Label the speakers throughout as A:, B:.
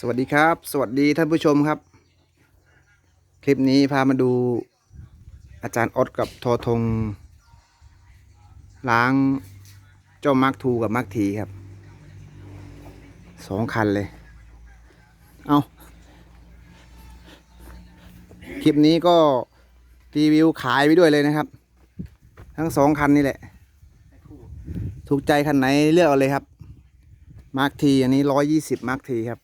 A: สวัสดีครับ สวัสดีท่านผู้ชมครับ คลิปนี้พามาดูอาจารย์อดกับทอทง ล้างเจ้ามาร์คทูกับมาร์คทีครับสองคันเลย เอาคลิปนี้ก็รีวิวขายไปด้วยเลยนะครับ ทั้งสองคันนี่แหละ ถูกใจคันไหนเลือกเอาเลยครับมาร์คทีอันนี้ร้อยยี่สิบมาร์คทีครับ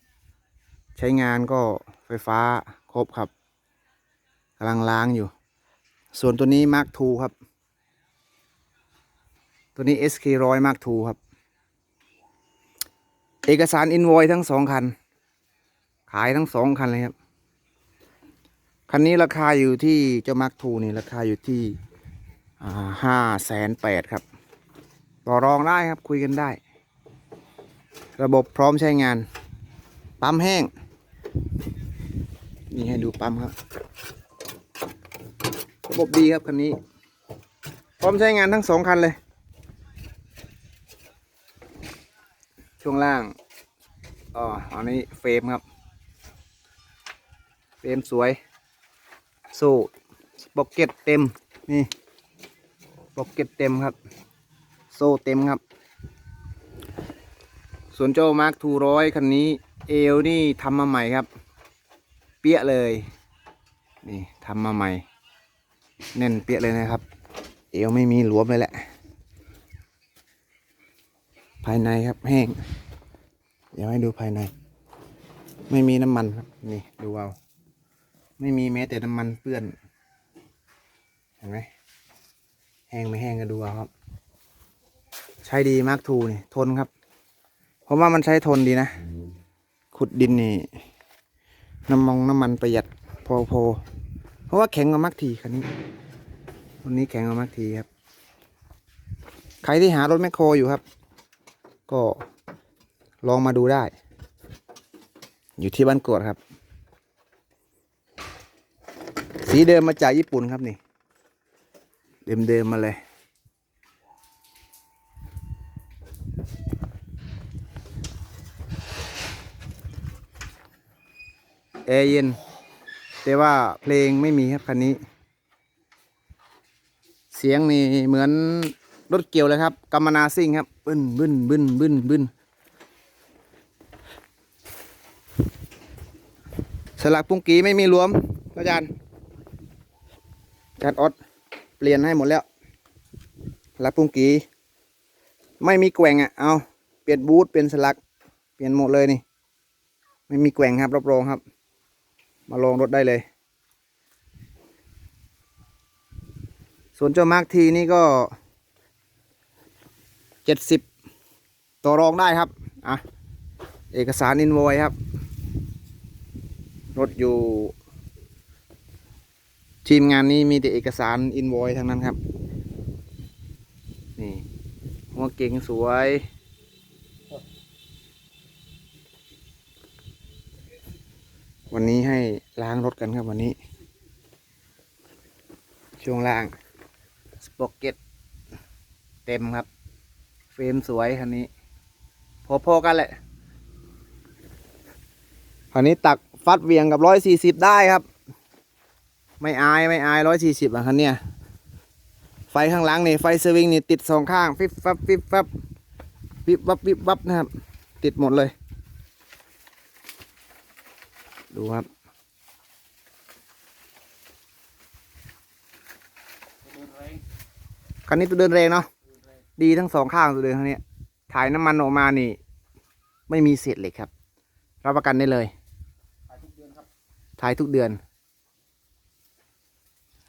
A: ใช้งานก็ไฟฟ้าครบครับกำลังล้างอยู่ ส่วนตัวนี้มาร์คทูครับ ตัวนี้ SK ร้อยมาร์คทูครับ เอกสารอินโวยทั้งสองคัน ขายทั้งสองคันเลยครับ คันนี้ราคาอยู่ที่เจ้ามาร์คทูนี่ราคาอยู่ที่ห้าแสนแปดครับ ต่อรองได้ครับคุยกันได้ ระบบพร้อมใช้งาน ปั๊มแห้ง นี่ให้ดูปั๊มครับ ระบบดีครับคันนี้ พร้อมใช้งานทั้งสองคันเลย ช่วงล่าง อ๋อ อันนี้เฟรมครับ เฟรมสวยโซ่บ็อกเก็ตเต็ม นี่บ็อกเก็ตเต็มครับ โซ่เต็มครับ ส่วนเจ้ามาร์คทูร้อยคันนี้ เอวนี่ทำมาใหม่ครับ เปี้ยเลย นี่ทำมาใหม่ แน่นเปี้ยเลยนะครับ เอวไม่มีหลวมเลยแหละ ภายในครับแห้ง เดี๋ยวให้ดูภายใน ไม่มีน้ำมันครับ นี่ดูเอา ไม่มีแม้แต่น้ำมันเปื้อน เห็นไหม แห้งไม่แห้งก็ดูเอาครับ ใช้ดีมาร์คทูนี่ทนครับเพราะว่ามันใช้ทนดีนะ ขุดดินนี่น้ำมองน้ำมันประหยัดพอพอเพราะว่าแข็งกว่ามักทีคันนี้วันนี้แข็งกว่ามักทีครับ ใครที่หารถแมคโครอยู่ครับ ก็ลองมาดูได้ อยู่ที่บ้านกวดครับ สีเดิมมาจากญี่ปุ่นครับนี่ เดิมเดิมๆมาเลย แอร์เย็น แต่ว่าเพลงไม่มีครับคันนี้ เสียงนี่เหมือนรถเกี่ยวเลยครับกัมมนาซิ่งครับบึ้นบึ้นบึ้นบึ้นบึ้นสลักปุ้งกีไม่มีรวมอาจารย์อารออดเปลี่ยนให้หมดแล้วสลักปุ้งกีไม่มีแกว่งอะเอาเปลี่ยนบูทเปลี่ยนสลักเปลี่ยนหมดเลยนี่ ไม่มีแกว่งครับรับรองครับ มาลองรถได้เลย ส่วนเจ้ามาร์กทีนี่ก็เจ็ดสิบต่อรองได้ครับ อะ เอกสารอินโวยครับ รถอยู่ ทีมงานนี้มีแต่เอกสารอินโวยทั้งนั้นครับ นี่หัวเก่งสวย วันนี้ให้ล้างรถกันครับวันนี้ ช่วงล่างสปอกเก็ตเต็มครับ เฟรมสวยคันนี้ พอๆกันแหละคันนี้ตักฟัดเวียงกับร้อยสี่สิบได้ครับ ไม่อายไม่อายร้อยสี่สิบอะคันเนี้ยไฟข้างหลังนี่ไฟสวิงนี่ติดสองข้างฟิบฟับฟิบฟับวิบวับวิบวับนะครับ ติดหมดเลย ดูครับคันนี้ตัวเดินแรงเนาะดีทั้งสองข้างตัวเดินคันนี้ถ่ายน้ำมันออกมานี่ ไม่มีเศษเหล็กครับ รับประกันได้เลย ถ่ายทุกเดือน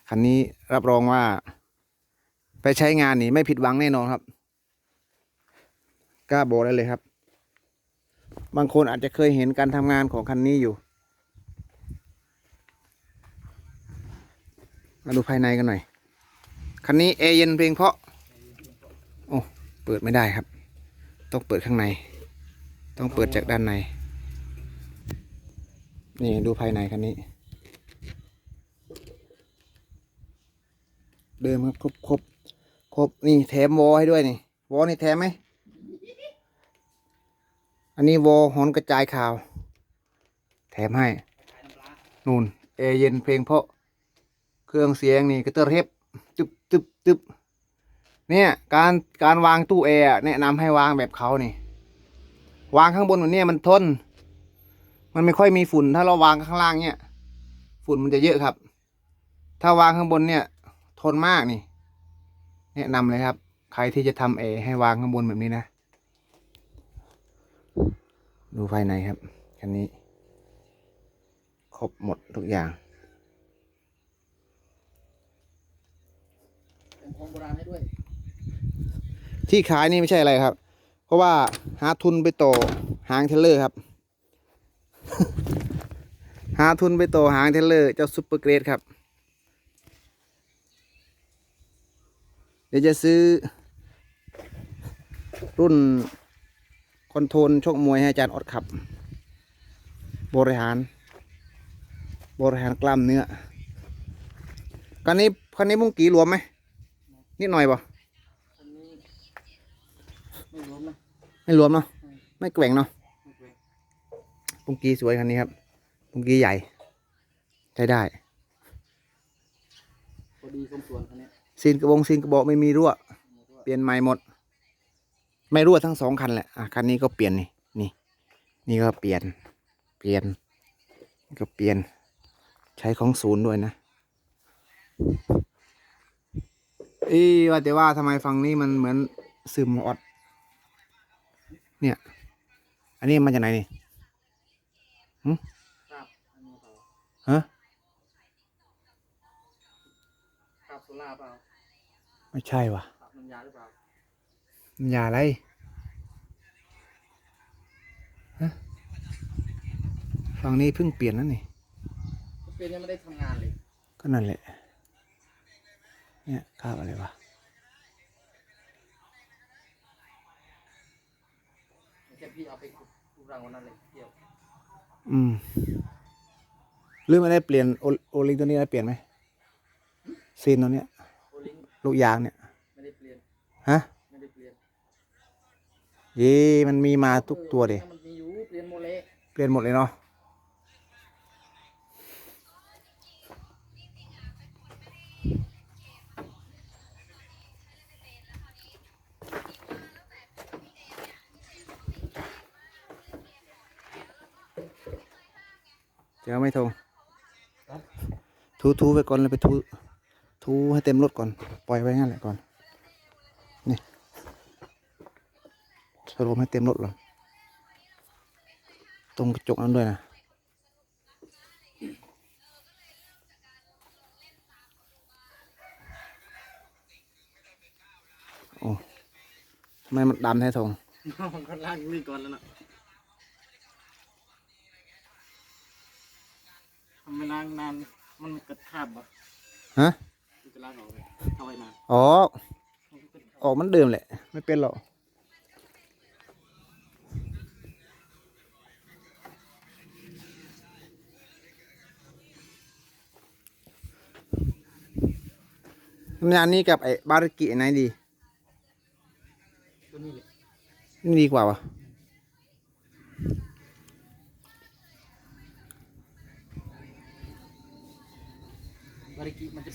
A: คันนี้รับรองว่า ไปใช้งานนี่ไม่ผิดหวังแน่นอนครับกล้าบอกได้เลยครับ บางคนอาจจะเคยเห็นการทำงานของคันนี้อยู่ มาดูภายในกันหน่อย คันนี้แอร์เย็นเพลงเพราะ โอ้เปิดไม่ได้ครับ ต้องเปิดข้างใน ต้องเปิดจากด้านใน นี่ดูภายในคันนี้ เดิมครับครบครบครบนี่แถมวอลให้ด้วยนี่วอลนี่แถมไหมอันนี้วอลหอนกระจายข่าว แถมให้ นู่นเอเย็นเพลงเพราะ เครื่องเสียงนี่ก็เตอร์เทปตึบตึบตึบเนี่ยการการวางตู้แอร์แนะนำให้วางแบบเขานี่ วางข้างบนแบบเนี้ยมันทน มันไม่ค่อยมีฝุ่น ถ้าเราวางข้างล่างเนี่ย ฝุ่นมันจะเยอะครับ ถ้าวางข้างบนเนี่ย ทนมากนี่ แนะนำเลยครับ ใครที่จะทำแอร์ให้วางข้างบนแบบนี้นะ ดูภายในครับ คันนี้ ครบหมดทุกอย่าง
B: เป็น ของโบราณให้ด้วย
A: ที่ขายนี่ไม่ใช่อะไรครับ เพราะว่าหาทุนไปต่อหางเทเลอร์ครับ หาทุนไปต่อหางเทเลอร์เจ้าซุปเปอร์เกรดครับ เดี๋ยวจะซื้อ รุ่นคอนโทรลชกมวยให้อาจารย์อดขับ บริหาร บริหารกล้ามเนื้อคันนี้คันนี้มุ้งกีรวมไหม นิดหน่อยป่ะ
B: อันนี้ไม่รวมนะ
A: ไม่รวมเนาะไม่แกว่งเนาะ
B: ไม่เว้ย
A: ปุงกีสวยคันนี้ครับปุงกีใหญ่ใช้ได้
B: พอดีสมส่วนคันเนี้ย
A: ซีนกระบงซีนกระบอกไม่มีรั่ว
B: ไม่รู้ว่า
A: เปลี่ยนใหม่หมด ไม่รั่วทั้งสองคันแหละอะคันนี้ก็เปลี่ยนนี่นี่ นี่ก็เปลี่ยน เปลี่ยนนี่ก็เปลี่ยน ใช้ของศูนย์ด้วยนะ อีว่าแต่ว่าทำไมฝั่งนี้มันเหมือนซึมออดเนี่ย อันนี้มาจากไหนนี่
B: ครับอันนี้เปล่า
A: ฮะ
B: ครับโซล่าเปล่า
A: ไม่ใช่วะ
B: ครับน้ำยาหรือเปล่า
A: น้ำยาอะไรฮะฝั่งนี้เพิ่งเปลี่ยนนั่นนี่
B: เป็นยังไม่ได้ทำงานเลย
A: ก็นั่นแหละ เนี่ยคราบอะไรวะ
B: ไม่ใช่พี่เอาไปขุดรูปรังวันนั้นเลยเที่ยว
A: อืมหรือไม่ได้เปลี่ยนโอโอลิงตัวนี้ได้เปลี่ยนไหมซีนตัวเนี้ย
B: โอลิง
A: ลูกยางเนี่ย
B: ไม่ได้เปลี่ยน
A: ฮะ
B: ไม่ได้เปลี่ยน
A: เย่มันมีมาทุกตัวเด
B: ออมันมีอยู่เปลี่ยนโมเล
A: เปลี่ยนหมดเลยเนาะ เจอไม่ทงทูทูไปก่อนเลยไปทูทูให้เต็มรถก่อน ปล่อยไว้งั้นแหละก่อน นี่สรุปให้เต็มรถก่อนตรงกระจกนั้นด้วยนะโอ้ทำไมมันดำแท้ทง
B: มันก็ล่างนี่ก่อนแล้วนะ ไม่ล้างนานมันกระทาบอะ
A: ฮะ
B: มันจะล้างออกเลยเอาไว้นาน
A: อ๋อ
B: มันก็เป็น
A: ออกเหมันเดิมแหละ ไม่เป็นหรอกน้ำยานี้กับไอ้บาริกิอันไหนดี
B: ตัวนี้เลย
A: นี่ดีกว่าวะ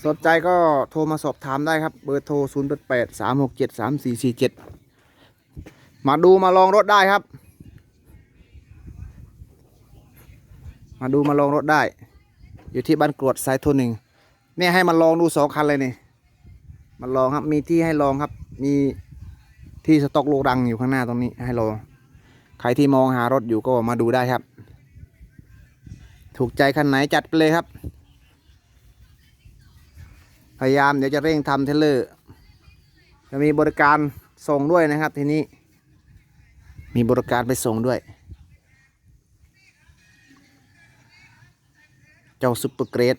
A: สนใจก็โทรมาสอบถามได้ครับ เบอร์โทร 0 8 8 3 6 7 3 4 4 7 มาดูมาลองรถได้ครับ มาดูมาลองรถได้ อยู่ที่บ้านกรวดสายโทนหนึ่งเนี่ยให้มาลองดูสองคันเลยนี่มาลองครับมีที่ให้ลองครับ มีที่สต็อกโลดังอยู่ข้างหน้าตรงนี้ให้ลองใครที่มองหารถอยู่ก็มาดูได้ครับ ถูกใจคันไหนจัดไปเลยครับ พยายามเดี๋ยวจะเร่งทำเทเลอร์ จะมีบริการส่งด้วยนะครับทีนี้ มีบริการไปส่งด้วย เจ้าซุปเปอร์เกรด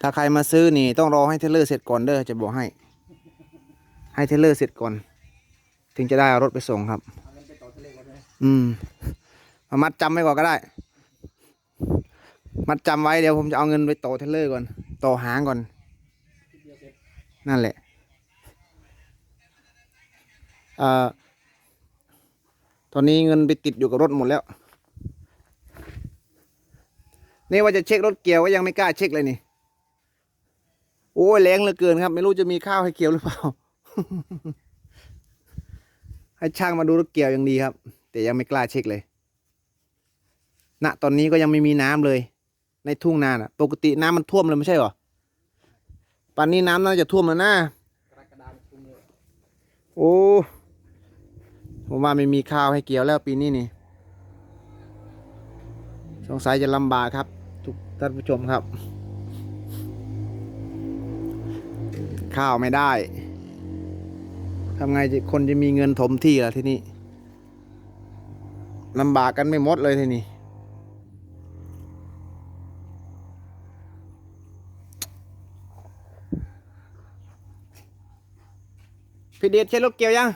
A: ถ้าใครมาซื้อนี่ต้องรอให้เทเลอร์เสร็จก่อนเด้อจะบอกให้ ให้เทเลอร์เสร็จก่อน ถึงจะได้เอารถไปส่งครับ
B: อื
A: มเอามัดจำไว้ก่อนก็ได้ มัดจำไว้เดี๋ยวผมจะเอาเงินไปต่อเทเลอร์ก่อน ต่อหางก่อน นั่นแหละเอ่อตอนนี้เงินไปติดอยู่กับรถหมดแล้ว นี่ว่าจะเช็ครถเกี่ยวก็ยังไม่กล้าเช็คเลยนี่ โอ้ยแรงเหลือเกินครับ ไม่รู้จะมีข้าวให้เกี่ยวหรือเปล่า ให้ช่างมาดูรถเกี่ยวยังดีครับ แต่ยังไม่กล้าเช็คเลย ณ ตอนนี้ก็ยังไม่มีน้ำเลย ในทุ่งนาน่ะ ปกติน้ำมันท่วมเลยไม่ใช่หรอป่านนี้น้ำน่าจะท่วมแล้วนะ
B: กรกฎา
A: โอ้ผมว่าไม่มีข้าวให้เกี่ยวแล้วปีนี้นี่สงสัยจะลำบากครับ ทุกท่านผู้ชมครับ ข้าวไม่ได้ทำไงจะคนจะมีเงินถมที่ล่ะที่นี่ลำบากกันไม่หมดเลยที่นี้ เดชใช้รถเกี่ยวยัง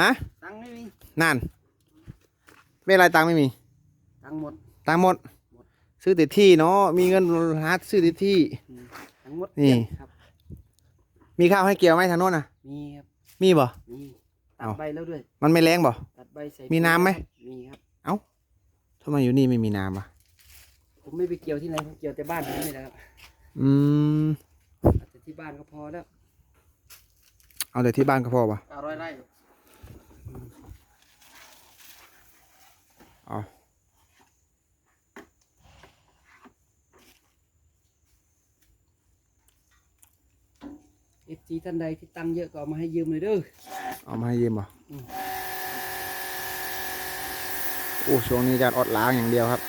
A: ฮะ
B: ตังค์ไม่มี
A: นั่นไม่เป็นไรตังค์ไม่มี
B: ตังค์หมด
A: ตังค์หมด ซื้อแต่ที่เนาะมีเงินหาซื้อแต่ที่
B: อืมตังค์หมด
A: นี่
B: เกลี้ยงครับ
A: มีข้าวให้เกี่ยวไหมทางโน้นน่ะ
B: มีครับ
A: มีบ่
B: มีตั
A: เอา
B: ดใบแล้วด้วย
A: มันไม่แรงบ่
B: ตัดใบใส่
A: มีน้ำไหม
B: มีครับ
A: ทำไมอยู่นี่ไม่มีน้ำอะ
B: ผมไม่ไปเกี่ยวที่ไหนผมเกี่ยวแต่บ้านผมนี่แหละครับ
A: อืม
B: แต่ที่บ้านก็พอแล้ว
A: เอาแต่ที่บ้านก็พอป่ะ
B: เก้าร้อยไร่
A: เอา
B: เอฟซีท่านใดที่ตังค์เยอะก็เอามาให้ยืมเลยเด้อ
A: เอามาให้ยืมป่ะ
B: อืม
A: โอ้ช่วงนี้จะอดล้างอย่างเดียวครับ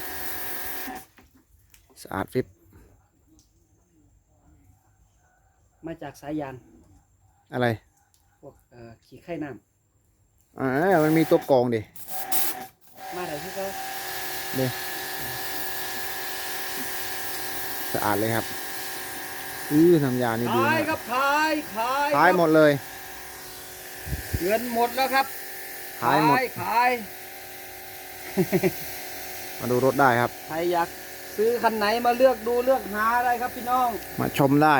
A: สะอาดฟิบ
B: มาจากสายยาน
A: อะไร
B: พวกเอ่อขี่ไข่น้
A: อ่ามันมีตัวกรองดิำ
B: มาไหนที่เขา
A: สะอาดเลยครับ อือน้ำยานี่ดี
B: ขาย
A: มาก
B: ครับขายขาย
A: ขายหมดเลย
B: เงินหมดแล้วครับ
A: ขายหมด
B: ขาย
A: มาดูรถได้ครับ
B: ใครอยากซื้อคันไหนมาเลือกดูเลือกหาได้ครับพี่น้อง
A: มาชมได้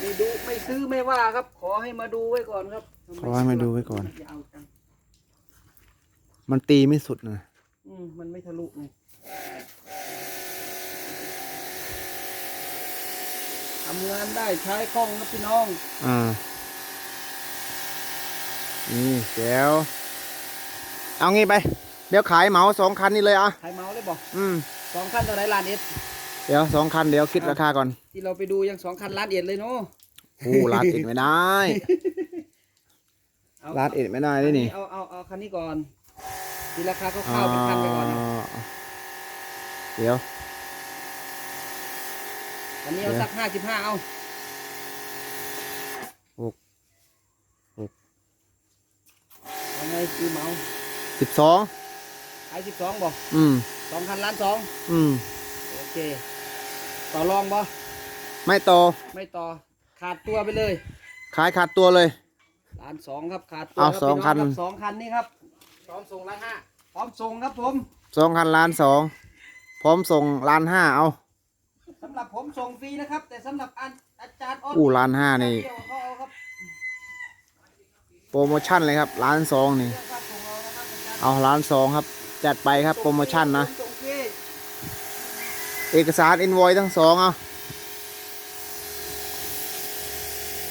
B: ไม่ดูไม่ซื้อไม่ว่าครับ ขอให้มาดูไว้ก่อนครับ
A: ขอให้มาดูไว้ก่อน
B: จะเอาจัง
A: มันตีไม่สุดนะ
B: อืมมันไม่ทะลุไงทำงานได้ใช้คล่องครับพี่น้อง
A: อ่า นี่แจ๋วเอางี้ไป เดี๋ยวขายเหมาสองคันนี่เลยอะ
B: ใครเมาเลยบอก
A: อืม
B: สองคันต่อไหนล้านเอ็ด
A: เดี๋ยวสองคันเดี๋ยวคิดราคาก่อน
B: ที่เราไปดูยังสองคันล้านเอ็ดเลยเนาะ
A: โอ้ลาดเอ็ดไม่ได้
B: เอา
A: ลาดเอ็ดไม่ได้เลยนี่
B: เอาเอาเอาคันนี้ก่อนทีราคาคร่าวๆเป็นคันไปก่อนนะา
A: เดี๋ยว
B: อันนี้เอาสักห้าสิบห้าเอา
A: หกหก
B: เอาไงคือเมา
A: สิบสอง
B: ขายสิบสองบอก
A: อืม
B: สองคันล้านสอง
A: อืม
B: โอเค ต่อรองบ่
A: ไม่โตอ
B: ไม่ต่อขาดตัวไปเลย
A: ขายขาดตัวเลย
B: ล้านสองครับขาดตัว
A: เอา
B: รับ
A: สอง
B: พี่
A: คัน
B: รับสองคันนี้ครับพร้อมส่งล้านห้าพร้อมส่งครับผม
A: สองคันล้านสองพร้อมส่งล้านห้าเอา
B: สำหรับผมส่งฟรีนะครับ แต่สำหรับอันอาจารย์อ้น
A: อู้ล้านห้านี่
B: เดี๋ยวเขาเอาครับ
A: โปรโมชั่นเลยครับล้านสองนี่
B: เรื่องค่าส่งเอานะครับอาจารย์
A: เอาล้านสองครับ จัดไปครับโปรโมชั่นนะ
B: ส่งฟรี
A: เอกสารอินโวยทั้งสองเอา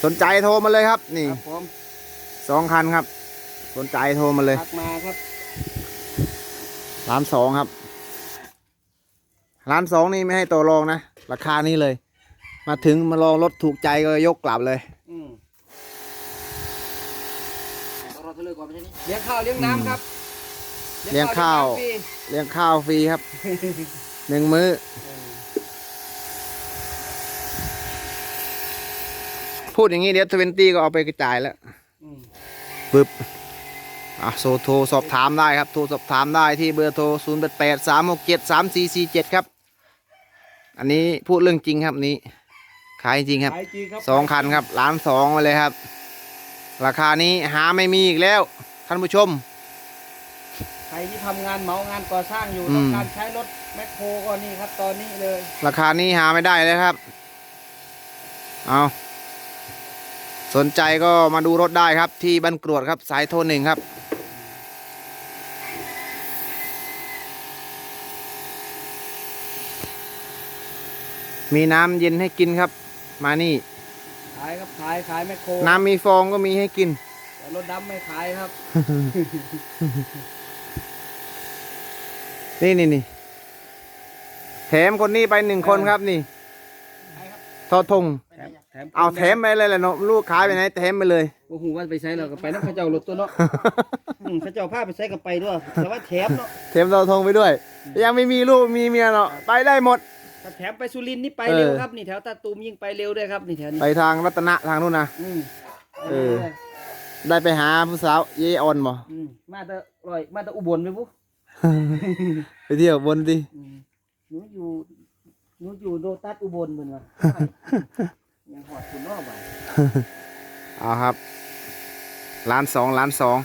A: สนใจโทรมาเลยครับ นี่
B: ครับผม
A: สองคันครับ สนใจโทรมาเลย
B: ทักมาครับ
A: ล้านสองครับล้านสองนี่ไม่ให้ต่อรองนะ ราคานี้เลย มาถึงมาลองรถถูกใจก็ยกกลับเลย
B: อืมเราจะเลิกก่อนไปใช่ไหมเลี้ยงข้าวเลี้ยงน้ำครับ
A: เลี้ยงข้าว
B: เลี้ยงน้ำฟรี
A: เลี้ยงข้าวฟรีครับ หนึ่งมื้อ พูดอย่างนี้เดี๋ยวทเวนตี้ก็เอาไปกระจายแล้ว
B: อืม
A: ปึ๊บอะโซโทรสอบถามได้ครับ โทรสอบถามได้ที่เบอร์โทร0 8 8 3 6 7 3 4 4 7 ครับ อันนี้พูดเรื่องจริงครับนี้ ขายจริงครับ
B: ขายจริงครับ
A: สองคันครับล้านสองมาเลยครับ ราคานี้หาไม่มีอีกแล้ว ท่านผู้ชม
B: ใครที่ทำงานเหมางานก่อสร้างอยู่
A: อืม
B: ต้องการใช้รถแมคโครก็นี่ครับ ตอนนี้เลย
A: ราคานี้หาไม่ได้เลยครับ เอา สนใจก็มาดูรถได้ครับที่บ้านกรวดครับสายโทรหนึ่งครับ มีน้ำเย็นให้กินครับ มานี่
B: ขายครับขายขายไมคโคร
A: น้ำมีฟองก็มีให้กิน
B: แต่รถดำไม่ขายครับ
A: นี่นี่นี่แถมคนนี้ไปหนึ่งคนครับนี่ทอทง เอาแถมไปเลยแหละเนาะลูกขายไปไหนแถมไปเลย
B: โอ้โหว่าไปใช้เราก็ไปน้ำข้าเจ้ารถตัวเนาะอืมข้าเจ้าพาไปใช้ก็ไปด้วยแต่ว่าแถมเนาะ
A: แถมทอทงไปด้วย ยังไม่มีลูกมีเมียเนาะไปได้หมด
B: ถ้าแถมไปสุรินทร์นี่ไป
A: เออ
B: เร็วครับนี่แถวตาตูมยิ่งไปเร็วด้วยครับนี่แถวนี้
A: ไปทางรัตนะทางนู้นนะ
B: อืม
A: เออ ได้ไปหาผู้สาวเยออนบ่
B: อืมมาแตะลอยมาแตะอุบลไหมปุ๊
A: ไปเที่ยวบนดิ
B: อืมหนูอยู่หนูอยู่โดตัสอุบลเหมือนว่ายัง หอดคุณนอกบ่า
A: เอาครับล้านสองล้านสอง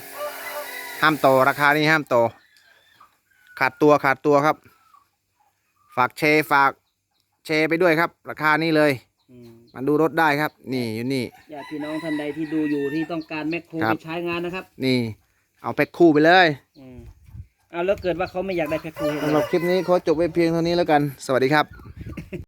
A: ห้ามโตอราคานี้ห้ามโตอขาดตัวขาดตัวครับ ฝากแชร์ฝากแชร์ไปด้วยครับ ราคานี้เลย
B: อืม
A: มาดูรถได้ครับ นี่อยู่นี่
B: ญาติพี่น้องท่านใดที่ดูอยู่ที่ต้องการแมคโคร
A: ครั
B: ไป
A: บ
B: ใช้งานนะครับ
A: นี่ เอาแพ็คคู่ไปเลย
B: อืมเอาแล้วเกิดว่าเขาไม่อยากได้แพ็คโครเห็น
A: สำห
B: ไหม
A: รับคลิปนี้ขอจบไว้เพียงเท่านี้แล้วกัน สวัสดีครับ